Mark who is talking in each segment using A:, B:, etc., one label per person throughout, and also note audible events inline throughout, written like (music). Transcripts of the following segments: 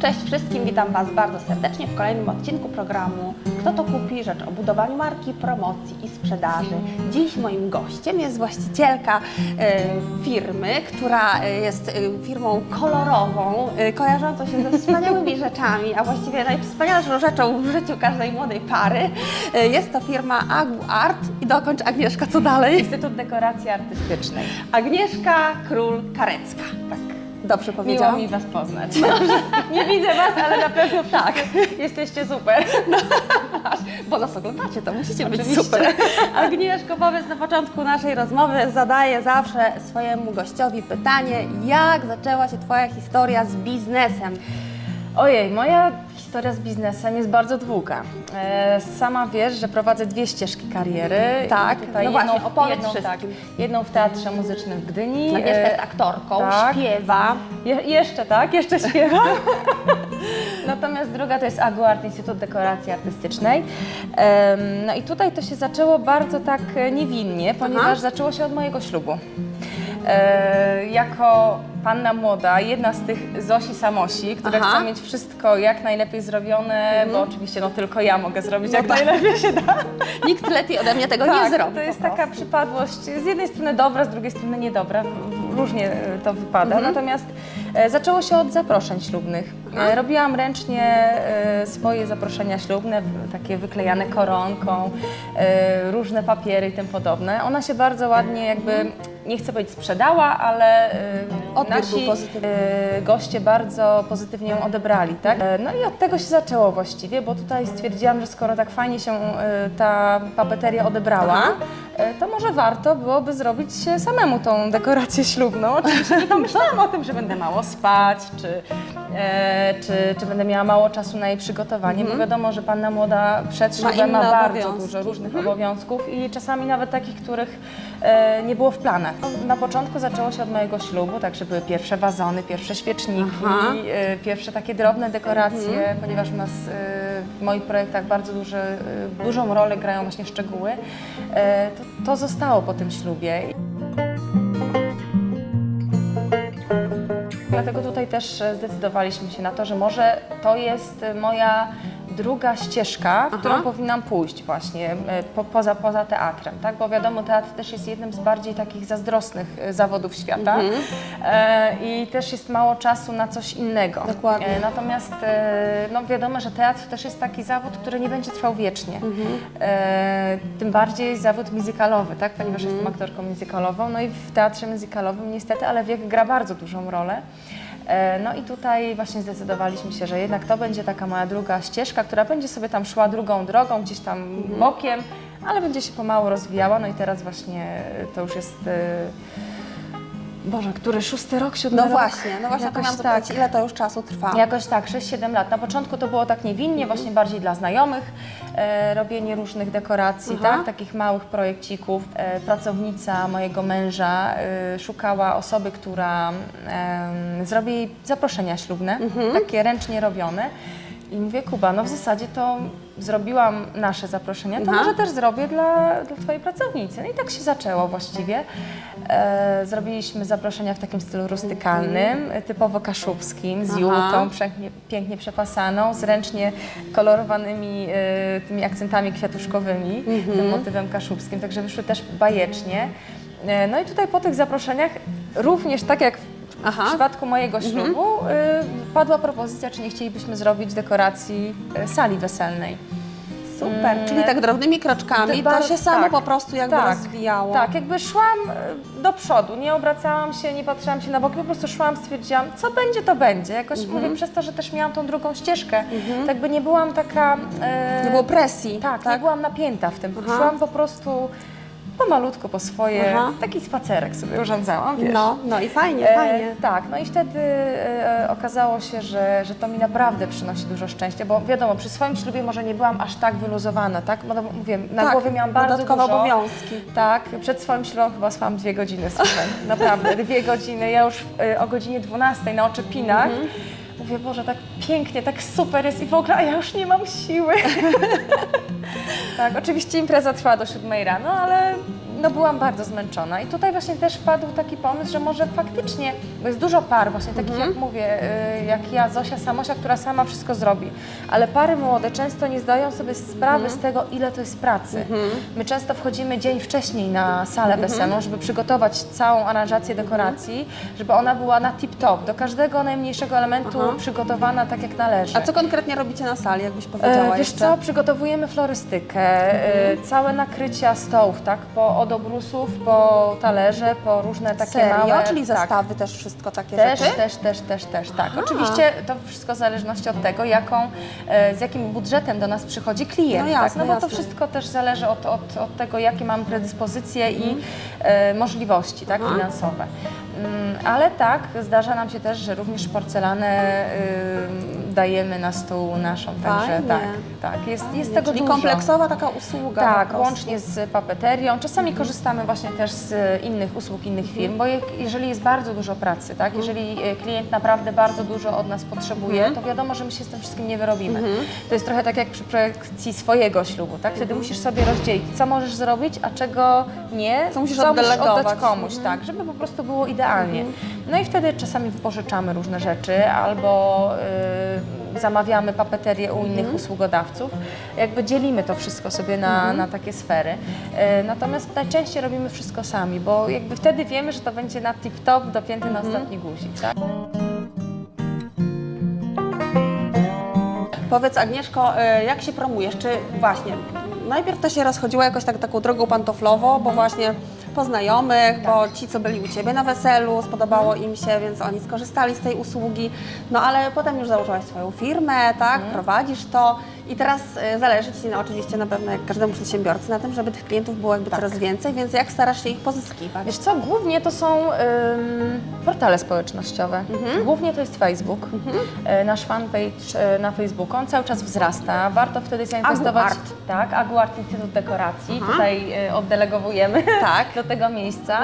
A: Cześć wszystkim, witam Was bardzo serdecznie w kolejnym odcinku programu Kto to kupi? Rzecz o budowaniu marki, promocji i sprzedaży. Dziś moim gościem jest właścicielka e, firmy, która e, jest e, firmą kolorową, kojarzącą się ze wspaniałymi (laughs) rzeczami, a właściwie najwspanialszą rzeczą w życiu każdej młodej pary. Jest to firma Agu Art i dokończ Agnieszka, co dalej?
B: Instytut Dekoracji Artystycznej.
A: Agnieszka Król-Karecka.
B: Tak.
A: Dobrze
B: Miło
A: powiedziałam?
B: mi Was poznać. (laughs) Nie widzę Was, ale na pewno tak. Jesteście super.
A: Bo nas oglądacie, to musicie być
B: Oczywiście.
A: super. Agnieszko, powiedz na początku naszej rozmowy, zadaję zawsze swojemu gościowi pytanie, jak zaczęła się Twoja historia z biznesem?
B: Ojej, moja historia z biznesem jest bardzo długa. E, sama wiesz, że prowadzę dwie ścieżki kariery.
A: Tak,
B: Tutaj
A: no właśnie,
B: jedną,
A: opowiedz
B: jedną, tak,
A: wszystkim.
B: jedną w Teatrze Muzycznym w Gdyni.
A: Agnieszka
B: e,
A: jest aktorką,
B: tak.
A: śpiewa.
B: Je, jeszcze tak, jeszcze śpiewam. (laughs) Natomiast druga to jest Aguart, Instytut Dekoracji Artystycznej. Em, no i tutaj to się zaczęło bardzo tak e, niewinnie, ponieważ zaczęło się od mojego ślubu. E, jako panna młoda, jedna z tych Zosi Samosi, która
A: Aha.
B: chce mieć wszystko jak najlepiej zrobione, bo oczywiście no tylko ja mogę zrobić
A: No
B: jak
A: tak.
B: najlepiej się da.
A: Nikt lepiej ode mnie tego nie
B: Tak,
A: zrobi.
B: to jest
A: po
B: taka
A: prostu.
B: przypadłość z jednej strony dobra, z drugiej strony niedobra. Różnie e, to wypada.
A: Mhm.
B: Natomiast e, zaczęło się od zaproszeń ślubnych. E, robiłam ręcznie e, swoje zaproszenia ślubne, w- takie wyklejane koronką, e, różne papiery i tym podobne. Ona się bardzo ładnie jakby, nie chcę powiedzieć sprzedała, ale e,
A: Odbiór
B: nasi
A: był pozytywny.
B: e, goście bardzo pozytywnie ją odebrali, tak? E, No i od tego się zaczęło właściwie, bo tutaj stwierdziłam, że skoro tak fajnie się e, ta papeteria odebrała, e, to może warto byłoby zrobić samemu tą dekorację ślubną. Oczywiście nie pomyślałam o tym, że będę mało spać, czy, e, czy, czy będę miała mało czasu na jej przygotowanie, bo wiadomo, że panna młoda przed ślubem ma,
A: inne
B: bardzo
A: obowiązki.
B: dużo różnych obowiązków i czasami nawet takich, których e, nie było w planach. Na początku zaczęło się od mojego ślubu, tak, że były pierwsze wazony, pierwsze świeczniki,
A: Aha.
B: e, pierwsze takie drobne dekoracje, ponieważ u nas e, w moich projektach bardzo duże, e, dużą rolę grają właśnie szczegóły. To, to zostało po tym ślubie. Dlatego tutaj też zdecydowaliśmy się na to, że może to jest moja druga ścieżka, w którą
A: Aha.
B: powinnam pójść właśnie e, po, poza, poza teatrem, tak? Bo wiadomo, teatr też jest jednym z bardziej takich zazdrosnych e, zawodów świata e, i też jest mało czasu na coś innego.
A: Dokładnie.
B: E, natomiast e, no wiadomo, że teatr też jest taki zawód, który nie będzie trwał wiecznie. E, tym bardziej zawód muzykalowy, tak? Ponieważ jestem aktorką muzykalową, no i w teatrze muzykalowym niestety, ale wiek gra bardzo dużą rolę. E, No i tutaj właśnie zdecydowaliśmy się, że jednak to będzie taka moja druga ścieżka, która będzie sobie tam szła drugą drogą, gdzieś tam bokiem, ale będzie się pomału rozwijała. No i teraz właśnie to już jest. Boże, który szósty rok, siódmy
A: No
B: rok?
A: właśnie, no właśnie to
B: Jakoś
A: miałam
B: tak.
A: zapytać, ile to już czasu trwa?
B: Jakoś tak, 6-7 lat. Na początku to było tak niewinnie, właśnie bardziej dla znajomych, e, robienie różnych dekoracji,
A: Aha.
B: tak, takich małych projekcików. E, pracownica mojego męża e, szukała osoby, która e, zrobi jej zaproszenia ślubne, takie ręcznie robione. I mówię, Kuba, no w zasadzie to zrobiłam nasze zaproszenia, to
A: Aha.
B: może też zrobię dla, dla Twojej pracownicy. No i tak się zaczęło właściwie. E, zrobiliśmy zaproszenia w takim stylu rustykalnym, typowo kaszubskim, z
A: Aha.
B: julką pięknie, pięknie przepasaną, z ręcznie kolorowanymi e, tymi akcentami kwiatuszkowymi, tym motywem kaszubskim, także wyszły też bajecznie. E, no i tutaj po tych zaproszeniach również tak jak
A: Aha.
B: w przypadku mojego ślubu y, padła propozycja, czy nie chcielibyśmy zrobić dekoracji y, sali weselnej.
A: Super,
B: Mm,
A: czyli tak drobnymi kroczkami to się samo
B: tak,
A: po prostu jakby
B: tak,
A: rozwijało.
B: Tak, jakby szłam y, do przodu, nie obracałam się, nie patrzyłam się na boki, po prostu szłam, stwierdziłam, co będzie, to będzie. Jakoś
A: Mhm.
B: mówię, przez to, że też miałam tą drugą ścieżkę, tak by nie byłam taka... y,
A: Nie było presji.
B: tak, nie byłam napięta w tym.
A: Aha.
B: Szłam po prostu pomalutko po swoje,
A: Aha.
B: taki spacerek sobie urządzałam, wiesz.
A: No, no i fajnie,
B: E,
A: fajnie.
B: tak, no i wtedy e, okazało się, że, że to mi naprawdę przynosi dużo szczęścia, bo wiadomo, przy swoim ślubie może nie byłam aż tak wyluzowana, tak? Bo no, mówię, na
A: Tak,
B: głowie miałam bardzo
A: dodatkowe
B: dużo.
A: obowiązki.
B: Tak, przed swoim ślubem chyba spałam dwie godziny, słuchaj, (laughs) naprawdę, dwie godziny. Ja już e, o godzinie 12 na oczepinach
A: Mhm.
B: Mówię, Boże, tak pięknie, tak super jest i w ogóle, a ja już nie mam siły. (laughs) tak, oczywiście impreza trwała do 7 rano, ale no byłam bardzo zmęczona i tutaj właśnie też padł taki pomysł, że może faktycznie, bo jest dużo par właśnie takich
A: Mhm.
B: jak mówię, y, jak ja, Zosia Samosia, która sama wszystko zrobi, ale pary młode często nie zdają sobie sprawy
A: Mhm.
B: z tego, ile to jest pracy. My często wchodzimy dzień wcześniej na salę
A: Mhm.
B: weselną, żeby przygotować całą aranżację dekoracji, żeby ona była na tip-top, do każdego najmniejszego elementu
A: Aha.
B: przygotowana tak jak należy.
A: A co konkretnie robicie na sali, jakbyś powiedziała
B: E, wiesz
A: jeszcze? Mhm.
B: co, przygotowujemy florystykę, e, całe nakrycia stołów, tak, po od obrusów, po talerze, po różne takie
A: Serio?
B: małe...
A: Czyli
B: tak.
A: zestawy też, wszystko takie
B: Też,
A: rzeczy?
B: też, też, też, też, tak.
A: Aha.
B: Oczywiście to wszystko w zależności od tego, jaką, e, z jakim budżetem do nas przychodzi klient,
A: No jasne,
B: tak? No bo to
A: jasne.
B: wszystko też zależy od, od, od tego, jakie mamy predyspozycje i e, możliwości, tak,
A: Aha.
B: finansowe. Mm, ale tak, zdarza nam się też, że również porcelanę y, dajemy na stół naszą, także
A: Fajnie.
B: tak, tak, jest, jest tego
A: Czyli
B: dużo.
A: kompleksowa taka usługa
B: Tak, łącznie z papeterią. Czasami korzystamy właśnie też z innych usług innych firm, bo jeżeli jest bardzo dużo pracy, tak, jeżeli e, klient naprawdę bardzo dużo od nas potrzebuje, to wiadomo, że my się z tym wszystkim nie wyrobimy. To jest trochę tak jak przy projekcji swojego ślubu, tak? Wtedy musisz sobie rozdzielić, co możesz zrobić, a czego nie,
A: Co musisz
B: oddać
A: oddelegować.
B: komuś, tak, żeby po prostu było idealnie. No i wtedy czasami wypożyczamy różne rzeczy albo y, zamawiamy papeterię u innych usługodawców. Jakby dzielimy to wszystko sobie na, na takie sfery. Y, natomiast najczęściej robimy wszystko sami, bo jakby wtedy wiemy, że to będzie na tip-top dopięty na ostatni guzik. Tak?
A: Powiedz Agnieszko, y, jak się promujesz? Czy właśnie najpierw to się rozchodziło jakoś tak, taką drogą pantoflową, bo właśnie po znajomych, bo ci, co byli u Ciebie na weselu, spodobało im się, więc oni skorzystali z tej usługi. No ale potem już założyłaś swoją firmę, tak? Prowadzisz to i teraz y, zależy Ci no, oczywiście na pewno, jak każdemu przedsiębiorcy, na tym, żeby tych klientów było jakby coraz więcej, więc jak starasz się ich pozyskiwać?
B: Wiesz co, głównie to są ym, portale społecznościowe. Głównie to jest Facebook. E, Nasz fanpage e, na Facebooku, on cały czas wzrasta. Warto wtedy zainwestować.
A: Aguart.
B: Tak, Aguart Instytut Dekoracji.
A: Aha.
B: Tutaj e, oddelegowujemy (laughs)
A: Tak.
B: do tego miejsca.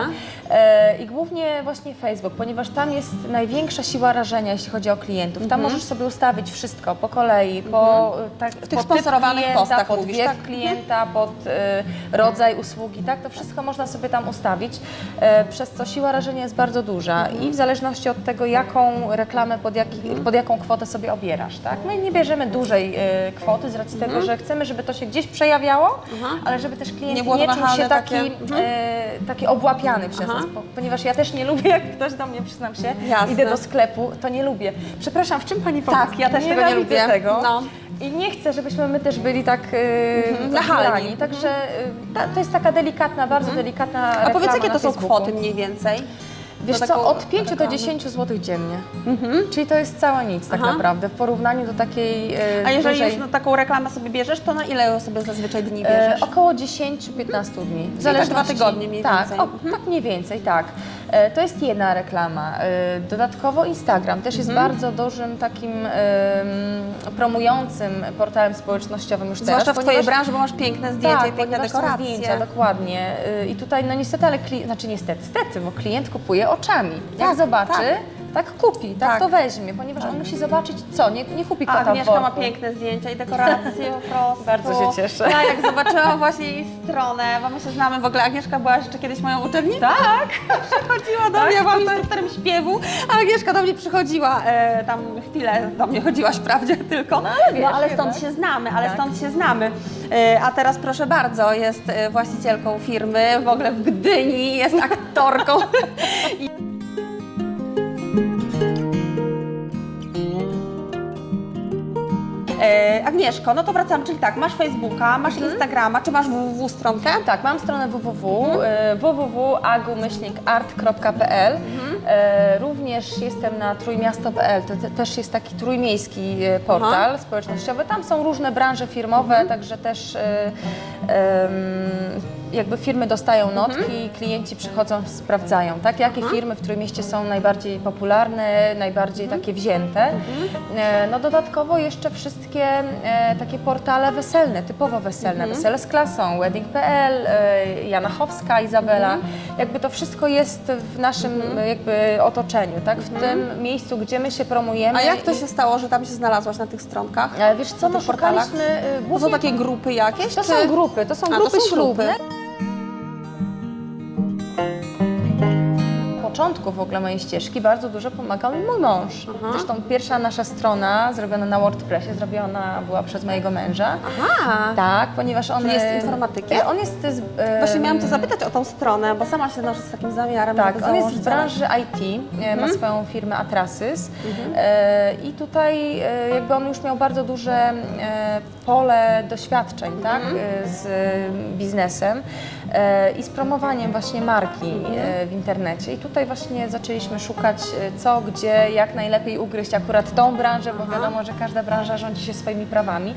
B: E, I głównie właśnie Facebook, ponieważ tam jest największa siła rażenia, jeśli chodzi o klientów. Tam możesz sobie ustawić wszystko po kolei, po, e, tak,
A: tych
B: pod
A: sponsorowanych
B: klienta,
A: postach
B: pod
A: mówisz,
B: wiek
A: tak?
B: klienta, pod e, rodzaj usługi, tak? To wszystko można sobie tam ustawić, e, przez co siła rażenia jest bardzo duża i w zależności od tego, jaką reklamę, pod, jaki, pod jaką kwotę sobie obierasz, tak? My nie bierzemy dużej e, kwoty z racji tego, że chcemy, żeby to się gdzieś przejawiało, ale żeby też klient
A: Nie
B: nie,
A: było to
B: czuł się
A: nachalne
B: taki,
A: takie- Mhm.
B: e, taki obłapiany przez nas, bo, ponieważ ja też nie lubię, jak ktoś do mnie, przyznam się,
A: Jasne.
B: idę do sklepu, to nie lubię. Przepraszam, w czym Pani pomóc?
A: Tak, ja też tego nie
B: Nienawidzę
A: lubię.
B: tego.
A: No.
B: I nie chcę, żebyśmy my też byli tak yy,
A: nachalni.
B: nachalni. Także yy, ta, to jest taka delikatna, bardzo delikatna
A: A powiedz, jakie
B: na
A: to są
B: Facebooku.
A: kwoty mniej więcej?
B: Wiesz
A: Do
B: co,
A: taką
B: od 5 do
A: reklamę?
B: 10 zł dziennie. Czyli to jest całe nic tak
A: Aha.
B: naprawdę w porównaniu do takiej yy,
A: A jeżeli
B: dużej...
A: już na taką reklamę sobie bierzesz, to na ile sobie zazwyczaj dni
B: E,
A: bierzesz?
B: około 10-15 dni. W
A: tak dwa tygodnie mniej
B: tak,
A: więcej.
B: O,
A: Mhm.
B: tak mniej więcej, tak. E, To jest jedna reklama. E, Dodatkowo Instagram też jest
A: Mhm.
B: bardzo dużym takim promującym portalem społecznościowym już
A: Zwłaszcza
B: teraz.
A: w Twojej branży, bo masz piękne zdjęcia
B: tak,
A: i piękne dekoracje.
B: zdjęcia, dokładnie. Y, I tutaj, no niestety, ale klient, znaczy niestety, stety, bo klient kupuje oczami. Jak
A: Tak,
B: zobaczy,
A: tak.
B: tak, kupi, tak,
A: Tak.
B: to weźmie, ponieważ on musi zobaczyć co, nie, nie kupi
A: A
B: kota w
A: Agnieszka ma piękne zdjęcia i dekoracje po (laughs) prostu.
B: Bardzo się cieszę.
A: Ja jak zobaczyłam właśnie jej stronę, bo my się znamy w ogóle, Agnieszka była jeszcze kiedyś moją uczennicą.
B: Tak! (laughs)
A: Przychodziła do mnie, ja byłam instruktorem śpiewu, a Agnieszka do mnie przychodziła, e, tam chwilę do mnie chodziłaś wprawdzie tylko, no ale,
B: wiesz,
A: ale
B: jednak.
A: stąd się znamy, ale
B: Tak.
A: stąd się znamy. E, a teraz proszę bardzo, jest e, właścicielką firmy, w ogóle w Gdyni, jest aktorką. (laughs) E, Agnieszko, no to wracam, czyli tak, masz Facebooka, masz Instagrama, czy masz www stronkę?
B: Tak, mam stronę www, mhm. www.agumyślnikart.pl e, Również jestem na trójmiasto.pl, to te, też jest taki trójmiejski e, portal społecznościowy. Tam są różne branże firmowe, także też e, em, jakby firmy dostają notki, klienci przychodzą, sprawdzają, tak? Jakie firmy w Trójmieście są najbardziej popularne, najbardziej takie wzięte. E, No dodatkowo jeszcze wszystkie e, takie portale weselne, typowo weselne, wesele z klasą, wedding.pl, e, Jana Chowska, Izabela. Jakby to wszystko jest w naszym e, jakby otoczeniu, tak? W tym miejscu, gdzie my się promujemy.
A: A jak to
B: i-
A: się stało, że tam się znalazłaś na tych stronkach?
B: E, Wiesz co,
A: Na
B: no
A: tych portalach?
B: szukaliśmy e,
A: To
B: głównie...
A: są takie grupy jakieś?
B: To
A: czy-
B: są grupy, to są
A: A, to
B: grupy
A: są grupy.
B: Początku w ogóle mojej ścieżki bardzo dużo pomagał mi mój mąż.
A: Aha.
B: Zresztą pierwsza nasza strona zrobiona na WordPressie, zrobiona była przez mojego męża.
A: Aha.
B: Tak, ponieważ on
A: Czyli jest
B: e,
A: informatykiem?
B: On jest z, e,
A: Właśnie miałam Cię zapytać o tą stronę, bo sama się noszę z takim zamiarem,
B: Tak, on jest z branży IT, e, ma swoją firmę Atrasys e, i tutaj e, jakby on już miał bardzo duże e, pole doświadczeń tak, e, z e, biznesem e, i z promowaniem właśnie marki e, w internecie. I tutaj właśnie zaczęliśmy szukać e, co, gdzie, jak najlepiej ugryźć akurat tą branżę, bo wiadomo, że każda branża rządzi się swoimi prawami.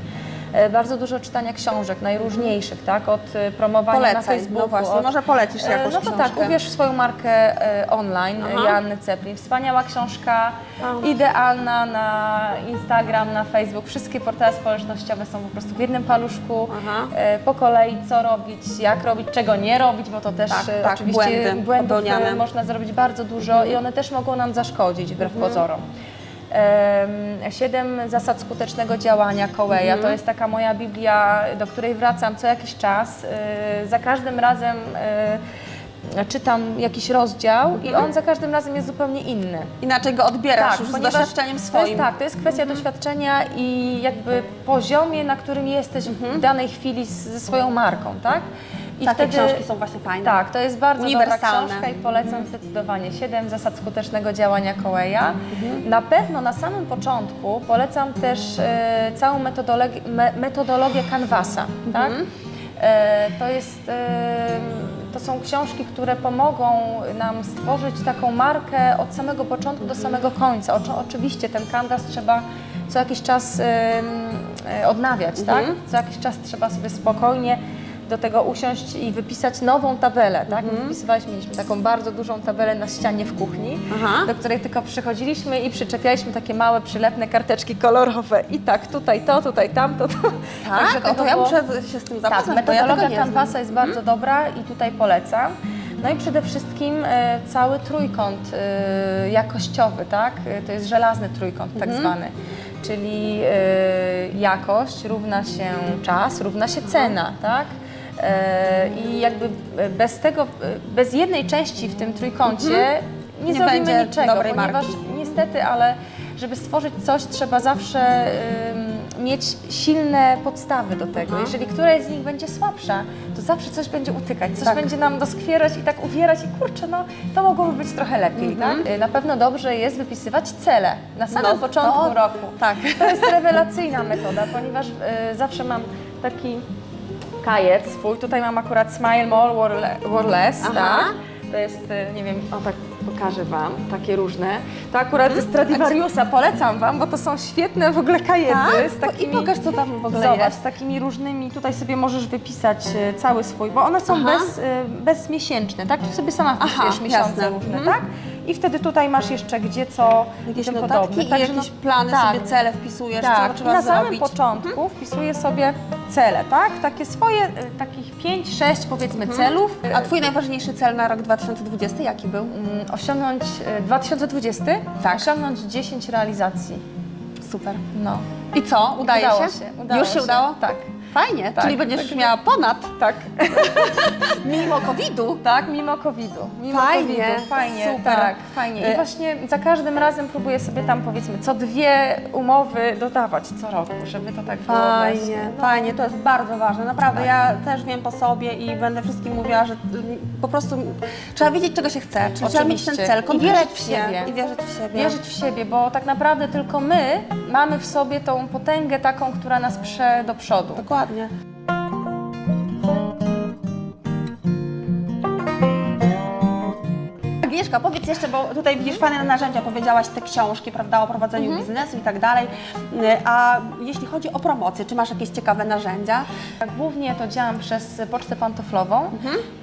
B: E, Bardzo dużo czytania książek, najróżniejszych, tak? Od e, promowania na
A: Polecaj,
B: Facebooku,
A: no właśnie,
B: od
A: może polecisz
B: E,
A: jakąś
B: No to
A: książkę.
B: tak, uwierz w swoją markę online
A: Aha.
B: Joanny Ceplin. Wspaniała książka,
A: A.
B: idealna na Instagram, na Facebook. Wszystkie portale społecznościowe są po prostu w jednym paluszku.
A: Aha.
B: Po kolei co robić, jak robić, czego nie robić, bo to też
A: Tak, tak,
B: oczywiście
A: błędy
B: błędów
A: popełniane.
B: można zrobić bardzo dużo i one też mogą nam zaszkodzić wbrew
A: Mhm.
B: pozorom. Em, Siedem zasad skutecznego działania Kołeja.
A: Mhm.
B: To jest taka moja Biblia, do której wracam co jakiś czas. E, Za każdym razem e, czytam jakiś rozdział i on za każdym razem jest zupełnie inny.
A: Inaczej go odbierasz już z doświadczeniem
B: To
A: swoim.
B: jest, tak, to jest kwestia doświadczenia i jakby poziomie, na którym jesteś w danej chwili z, ze swoją marką, tak? I
A: Takie książki są właśnie fajne.
B: tak, to jest bardzo dobra
A: Uniwersalne.
B: książka i polecam zdecydowanie. Siedem zasad skutecznego działania Kołeja.
A: Mhm.
B: Na pewno na samym początku polecam też e, całą metodologię, me, metodologię Canvasa. Tak?
A: Mhm.
B: E, to, jest, e, to są książki, które pomogą nam stworzyć taką markę od samego początku do samego końca. Oczy, oczywiście ten Canvas trzeba co jakiś czas e, e, odnawiać, tak?
A: Mhm.
B: Co jakiś czas trzeba sobie spokojnie do tego usiąść i wypisać nową tabelę, tak?
A: Mhm.
B: Mieliśmy taką bardzo dużą tabelę na ścianie w kuchni,
A: Aha.
B: do której tylko przychodziliśmy i przyczepialiśmy takie małe, przylepne karteczki kolorowe. I tak, tutaj to, tutaj tamto. To.
A: Tak? o, to ja
B: było-
A: muszę się z tym
B: tak,
A: zapoznać, tego
B: metodologia. Canvasa jest bardzo dobra i tutaj polecam. No i przede wszystkim e, cały trójkąt e, jakościowy, tak? E, To jest żelazny trójkąt tak zwany. Czyli e, jakość równa się czas, równa się cena, tak? E, I jakby bez tego, bez jednej części w tym trójkącie nie,
A: Nie
B: zrobimy
A: będzie
B: niczego,
A: dobrej
B: ponieważ
A: marki.
B: niestety, ale żeby stworzyć coś, trzeba zawsze mieć silne podstawy do tego.
A: Aha.
B: Jeżeli któraś z nich będzie słabsza, to zawsze coś będzie utykać, coś
A: Tak.
B: będzie nam doskwierać i tak uwierać i kurczę, no to mogłoby być trochę lepiej,
A: Mhm.
B: tak? Y, Na pewno dobrze jest wypisywać cele na samym
A: No,
B: początku
A: to-
B: roku.
A: Tak.
B: To jest rewelacyjna metoda, ponieważ y, zawsze mam taki kajet swój. Tutaj mam akurat Smile More or Le- or Less,
A: Aha.
B: tak? To jest, y, nie wiem, o tak pokażę Wam, takie różne. To akurat ze Stradivariusa polecam Wam, bo to są świetne w ogóle kajety
A: Tak?
B: z takimi...
A: I pokaż, co tam w ogóle
B: Zobacz,
A: jest.
B: z takimi różnymi, tutaj sobie możesz wypisać e, cały swój, bo one są
A: Aha.
B: bez, e, bezmiesięczne, tak? Tu sobie sama wpisujesz
A: Aha,
B: miesiące
A: jasne.
B: różne,
A: Mhm.
B: tak? I wtedy tutaj masz jeszcze gdzie co
A: Jakieś
B: tym
A: notatki
B: podobne.
A: i
B: Także
A: jakieś
B: no-
A: plany
B: tak.
A: sobie, cele wpisujesz,
B: Tak,
A: co
B: i
A: trzeba
B: na samym
A: zrobić.
B: początku wpisuję sobie cele, tak? Takie swoje, e, takich 5-6 powiedzmy celów.
A: A Twój najważniejszy cel na rok 2020 jaki był?
B: Mm, Osiągnąć e, 2020?
A: Tak.
B: Osiągnąć 10 realizacji.
A: Super.
B: No.
A: I co? Udaje
B: Udało
A: się?
B: udało
A: Już się. udało?
B: Tak.
A: Fajnie,
B: Tak,
A: czyli będziesz
B: tak.
A: miała ponad,
B: Tak. (laughs)
A: mimo COVID-u.
B: Tak, mimo COVID-u. Mimo
A: Fajnie,
B: COVID-u. Fajnie,
A: super.
B: tak, fajnie. I
A: Y-
B: właśnie za każdym razem próbuję sobie tam powiedzmy co dwie umowy dodawać co roku, żeby to tak było
A: Fajnie,
B: właśnie. No.
A: fajnie, to jest bardzo ważne. Naprawdę, ja też wiem po sobie i będę wszystkim mówiła, że mm, po prostu trzeba wiedzieć, czego się chce, czyli trzeba mieć ten
B: Oczywiście.
A: cel,
B: I wierzyć w siebie.
A: i wierzyć w siebie.
B: Wierzyć w siebie, bo tak naprawdę tylko my mamy w sobie tą potęgę taką, która nas prze do przodu.
A: Dokładnie. Agnieszka, powiedz jeszcze, bo tutaj widzisz fajne narzędzia, powiedziałaś te książki, prawda, o prowadzeniu
B: Mhm.
A: biznesu i tak dalej. A jeśli chodzi o promocję, czy masz jakieś ciekawe narzędzia?
B: Głównie to działam przez pocztę pantoflową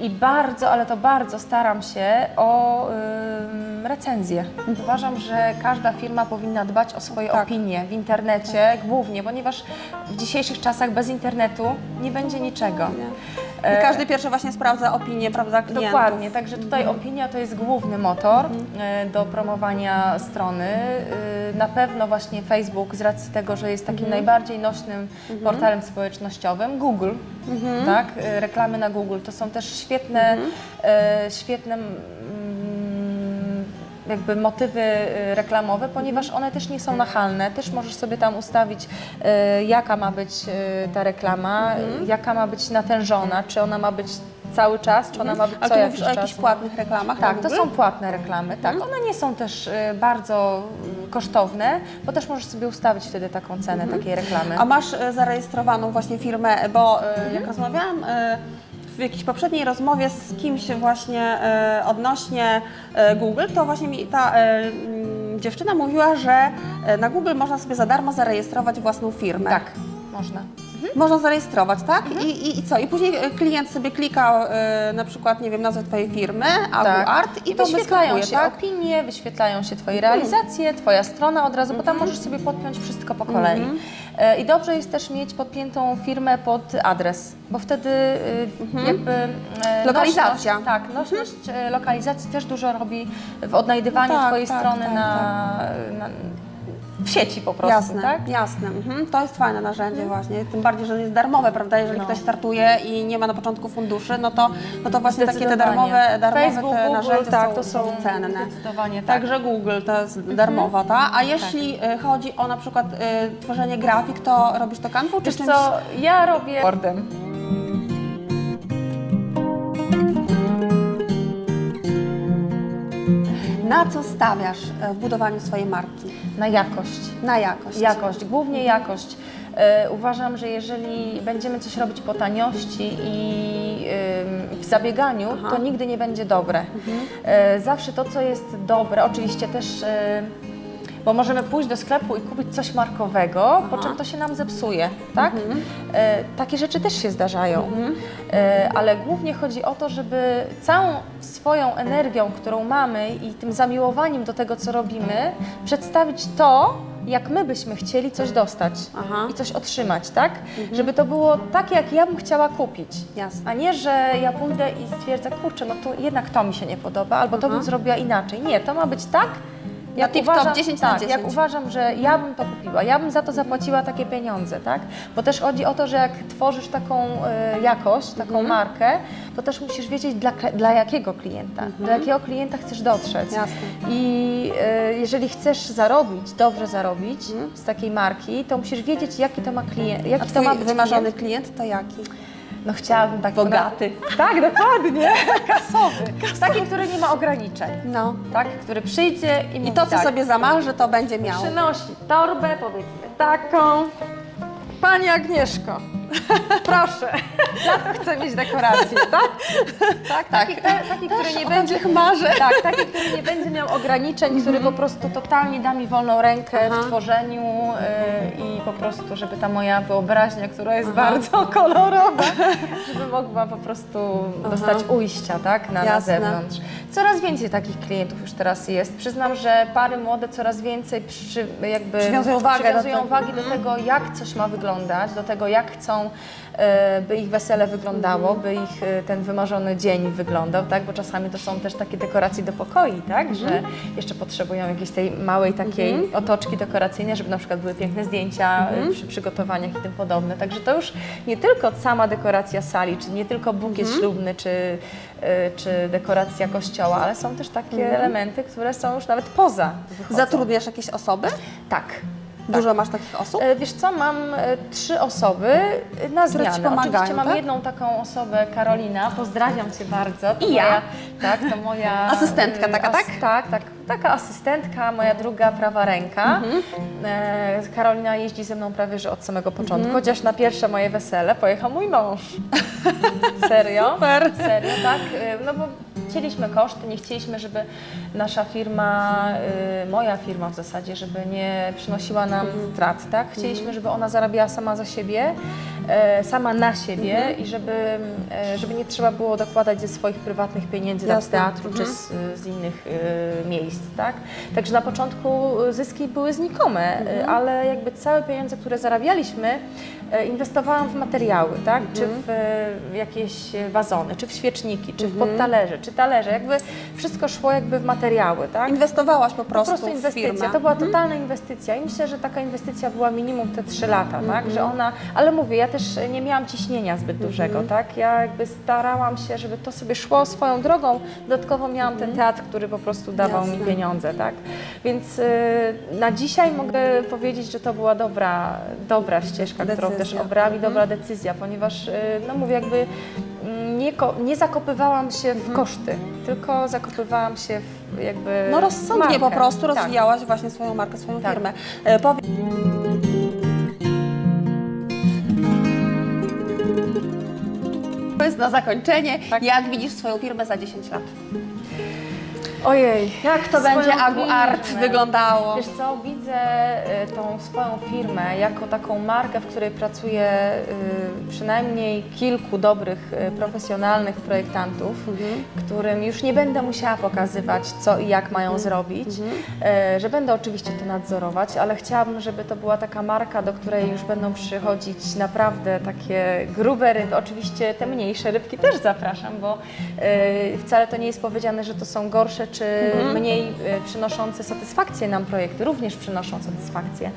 B: i bardzo, ale to bardzo staram się o ym, recenzję. Uważam, że każda firma powinna dbać o swoje
A: Tak.
B: opinie w internecie głównie, ponieważ w dzisiejszych czasach bez internetu nie będzie niczego.
A: I każdy pierwszy właśnie sprawdza opinię, prawda, klientów.
B: Dokładnie, także tutaj opinia to jest główny motor e, do promowania strony. E, Na pewno właśnie Facebook z racji tego, że jest takim najbardziej nośnym portalem społecznościowym. Google, tak? E, Reklamy na Google to są też świetne, e, świetne mm, jakby motywy y, reklamowe, ponieważ one też nie są nachalne. Też możesz sobie tam ustawić, y, jaka ma być y, ta reklama,
A: Mhm.
B: jaka ma być natężona, czy ona ma być cały czas, czy ona ma być
A: Ale
B: co
A: ty
B: jakiś
A: mówisz o
B: czas.
A: jakichś płatnych reklamach na
B: Tak, to
A: Google?
B: są płatne reklamy, tak. One nie są też y, bardzo y, kosztowne, bo też możesz sobie ustawić wtedy taką cenę takiej reklamy.
A: A masz e, zarejestrowaną właśnie firmę, bo e, jak rozmawiałam e, w jakiejś poprzedniej rozmowie z kimś właśnie e, odnośnie e, Google, to właśnie mi ta e, mm, dziewczyna mówiła, że na Google można sobie za darmo zarejestrować własną firmę.
B: Tak, można.
A: Można zarejestrować, tak? I, i, I co? I później klient sobie klika e, na przykład, nie wiem, nazwę Twojej firmy, Agu Art i to
B: wyświetlają się
A: tak?
B: opinie, wyświetlają się Twoje realizacje, Twoja strona od razu, bo tam możesz sobie podpiąć wszystko po kolei. E, I dobrze jest też mieć podpiętą firmę pod adres, bo wtedy y, jakby... e,
A: Lokalizacja.
B: Nośność, tak, nośność e, lokalizacji też dużo robi w odnajdywaniu
A: No tak,
B: Twojej
A: tak,
B: strony
A: tak,
B: na, na, w sieci po prostu,
A: Jasne,
B: tak?
A: jasne. Mhm. To jest fajne narzędzie właśnie, tym bardziej, że jest darmowe, prawda? Jeżeli
B: No.
A: ktoś startuje i nie ma na początku funduszy, no to, no to właśnie takie te darmowe, darmowe
B: Facebook,
A: te
B: Google,
A: narzędzia
B: tak,
A: są,
B: to są
A: cenne.
B: zdecydowanie tak.
A: Także Google to jest darmowa, ta? A jeśli y, chodzi o na przykład y, tworzenie grafik, to robisz to Canva czy
B: Wiesz
A: czymś?
B: co, ja robię Wordem.
A: Na co stawiasz e, w budowaniu swojej marki?
B: Na jakość.
A: Na jakość.
B: Jakość, głównie jakość. E, uważam, że jeżeli będziemy coś robić po taniości i w zabieganiu,
A: Aha.
B: to nigdy nie będzie dobre. E, zawsze to, co jest dobre, oczywiście też. Bo możemy pójść do sklepu i kupić coś markowego, po czym to się nam zepsuje, tak? E, takie rzeczy też się zdarzają. E, ale głównie chodzi o to, żeby całą swoją energią, którą mamy i tym zamiłowaniem do tego, co robimy, przedstawić to, jak my byśmy chcieli coś dostać
A: Aha.
B: i coś otrzymać, tak? Żeby to było takie, jak ja bym chciała kupić.
A: Jasne.
B: A nie, że ja pójdę i stwierdzę, kurczę, no to jednak to mi się nie podoba, albo to bym zrobiła inaczej. Nie, to ma być tak, jak
A: tip-top,
B: uważam,
A: 10 na
B: tak,
A: 10.
B: jak uważam, że ja bym to kupiła, ja bym za to zapłaciła takie pieniądze, tak? Bo też chodzi o to, że jak tworzysz taką e, jakość, taką
A: Mhm.
B: markę, to też musisz wiedzieć dla, dla jakiego klienta, do jakiego klienta chcesz dotrzeć.
A: Mhm. Jasne.
B: I e, jeżeli chcesz zarobić, dobrze zarobić
A: Mhm.
B: z takiej marki, to musisz wiedzieć, jaki to ma klient,
A: A
B: jaki to
A: twój
B: ma być
A: wymarzony
B: klient.
A: klient to jaki?
B: No chciałabym taki
A: Bogaty. (laughs)
B: Tak, dokładnie. (laughs) Kasowy. Taki, który nie ma ograniczeń.
A: No.
B: Tak, który przyjdzie i mówi
A: I to, co
B: tak,
A: sobie zamarzy, to będzie miał.
B: Przynosi torbę, powiedzmy taką. Pani Agnieszko, proszę, ja to chcę mieć dekorację, tak? Tak, taki, te, taki który nie będzie
A: marzy.
B: tak, taki, który nie będzie miał ograniczeń, który po prostu totalnie da mi wolną rękę
A: Aha.
B: w tworzeniu y, i po prostu, żeby ta moja wyobraźnia, która jest bardzo kolorowa, żeby mogła po prostu dostać ujścia, tak, na, na
A: Jasne.
B: zewnątrz. Coraz więcej takich klientów już teraz jest. Przyznam, że pary młode coraz więcej przy, jakby
A: Przywiązują wagę do
B: przywiązują
A: tego.
B: wagi do tego, jak coś ma wyglądać, do tego, jak chcą, e, by ich wesele wyglądało, by ich e, ten wymarzony dzień wyglądał, tak? Bo czasami to są też takie dekoracje do pokoi, tak? Że jeszcze potrzebują jakiejś tej małej takiej otoczki dekoracyjnej, żeby na przykład były piękne zdjęcia e, przy przygotowaniach i tym podobne. Także to już nie tylko sama dekoracja sali, czy nie tylko bukiet ślubny, czy, czy dekoracja kościoła, ale są też takie elementy, które są już nawet poza. wychodzą.
A: Zatrudniasz jakieś osoby?
B: Tak.
A: Dużo masz takich osób?
B: E, Wiesz co, mam e, trzy osoby na
A: Które ci
B: zmianę.
A: pomagają,
B: Oczywiście mam
A: tak?
B: jedną taką osobę, Karolina, pozdrawiam Cię bardzo. To
A: I ja.
B: Moja, tak, to moja...
A: Asystentka
B: e,
A: taka, tak?
B: Tak, tak. Taka asystentka, moja druga prawa ręka.
A: Mhm.
B: E, Karolina jeździ ze mną prawie, że od samego początku,
A: Mhm.
B: chociaż na pierwsze moje wesele pojechał mój mąż. (laughs) Serio?
A: Super.
B: Serio, tak. Y, No bo chcieliśmy koszty, nie chcieliśmy, żeby nasza firma, y, moja firma w zasadzie, żeby nie przynosiła nam strat, tak? Chcieliśmy, żeby ona zarabiała sama za siebie, e, sama na siebie i żeby, e, żeby nie trzeba było dokładać ze swoich prywatnych pieniędzy tak, z
A: Jasne.
B: teatru czy z, z innych y, miejsc, tak? Także na początku zyski były znikome, y, ale jakby całe pieniądze, które zarabialiśmy, y, inwestowałam w materiały, tak? Czy w y, jakieś wazony, czy w świeczniki, czy w podtalerze, czy talerze, jakby wszystko szło jakby w materiały, tak?
A: Inwestowałaś po
B: Po
A: prostu,
B: prostu
A: w
B: inwestycja. To była totalna inwestycja i myślę, że taka inwestycja była minimum te 3 lata,
A: Mhm.
B: tak? Że ona, ale mówię, ja też nie miałam ciśnienia zbyt dużego, tak? Ja jakby starałam się, żeby to sobie szło swoją drogą. Dodatkowo miałam ten teatr, który po prostu dawał mi
A: Jasne.
B: Pieniądze, tak? Więc y, na dzisiaj mogę powiedzieć, że to była dobra, dobra ścieżka, którą też
A: Decyzja.
B: obrali, dobra decyzja, ponieważ, y, no mówię, jakby mm, nie, nie zakopywałam się w koszty, tylko zakopywałam się w jakby
A: No rozsądnie po
B: markę.
A: prostu
B: Tak.
A: rozwijałaś właśnie swoją markę, swoją
B: Tak.
A: firmę. E, na zakończenie,
B: Tak.
A: jak widzisz swoją firmę za 10 lat?
B: Ojej,
A: Jak to będzie Agu Art wyglądało?
B: Wiesz co, widzę y, tą swoją firmę jako taką markę, w której pracuje y, przynajmniej kilku dobrych, y, profesjonalnych projektantów, którym już nie będę musiała pokazywać, co i jak mają zrobić, y, że będę oczywiście to nadzorować, ale chciałabym, żeby to była taka marka, do której już będą przychodzić naprawdę takie grube ryby. Oczywiście te mniejsze rybki też zapraszam, bo wcale to nie jest powiedziane, że to są gorsze czy mniej y, przynoszące satysfakcję nam projekty. Również przynoszą satysfakcję.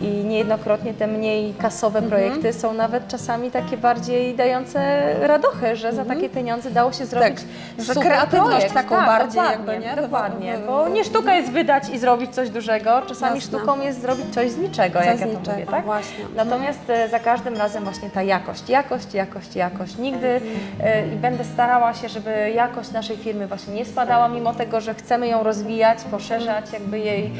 B: I niejednokrotnie te mniej kasowe projekty są nawet czasami takie bardziej dające radochę, że za takie pieniądze dało się zrobić
A: Tak, że kreatywność
B: projekt.
A: taką
B: tak,
A: bardziej
B: dokładnie,
A: jakby, nie?
B: Dokładnie, bo nie sztuka jest wydać i zrobić coś dużego, czasami
A: Jasne.
B: sztuką jest zrobić coś z niczego,
A: Coś
B: jak ja to
A: niczego,
B: mówię, tak?
A: właśnie.
B: Natomiast e, za każdym razem właśnie ta jakość, jakość, jakość, jakość. Nigdy e, i będę starała się, żeby jakość naszej firmy właśnie nie spadała, mimo tego, że chcemy ją rozwijać, poszerzać jakby jej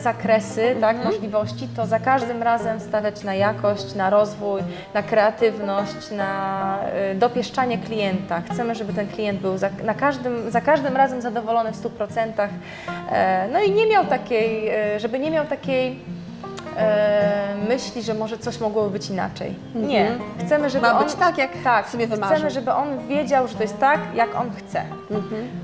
B: zakresy, tak, możliwości, to za każdym razem stawiać na jakość, na rozwój, na kreatywność, na e, dopieszczanie klienta. Chcemy, żeby ten klient był za, na każdym, za każdym razem zadowolony w 100%. E, no i nie miał takiej, e, żeby nie miał takiej e, myśli, że może coś mogłoby być inaczej. Nie. Chcemy, żeby
A: Ma
B: on,
A: być tak, jak
B: tak,
A: sobie wymarzył.
B: Chcemy, żeby on wiedział, że to jest tak, jak on chce.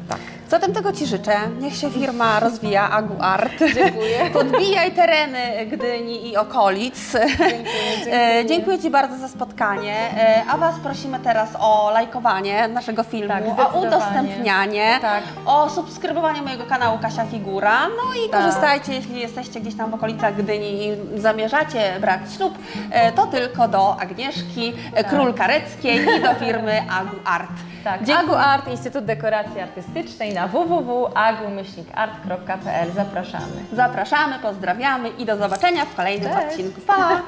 B: Tak.
A: Zatem tego Ci życzę. Niech się firma rozwija, Agu Art.
B: Dziękuję. (laughs)
A: Podbijaj tereny Gdyni i okolic. Dziękuję, dziękuję Ci bardzo za spotkanie. E, A Was prosimy teraz o lajkowanie naszego filmu,
B: Tak,
A: o udostępnianie,
B: Tak.
A: o subskrybowanie mojego kanału Kasia Figura. No i
B: Tak.
A: korzystajcie, jeśli jesteście gdzieś tam w okolicach Gdyni i zamierzacie brać ślub, e, to tylko do Agnieszki e, Król Kareckiej i do firmy Agu Art.
B: Tak,
A: Dziękuję.
B: Agu Art, Instytut Dekoracji Artystycznej na www.agu-art.pl. Zapraszamy.
A: Zapraszamy, pozdrawiamy i do zobaczenia w kolejnym
B: Cześć.
A: odcinku. Pa! (laughs)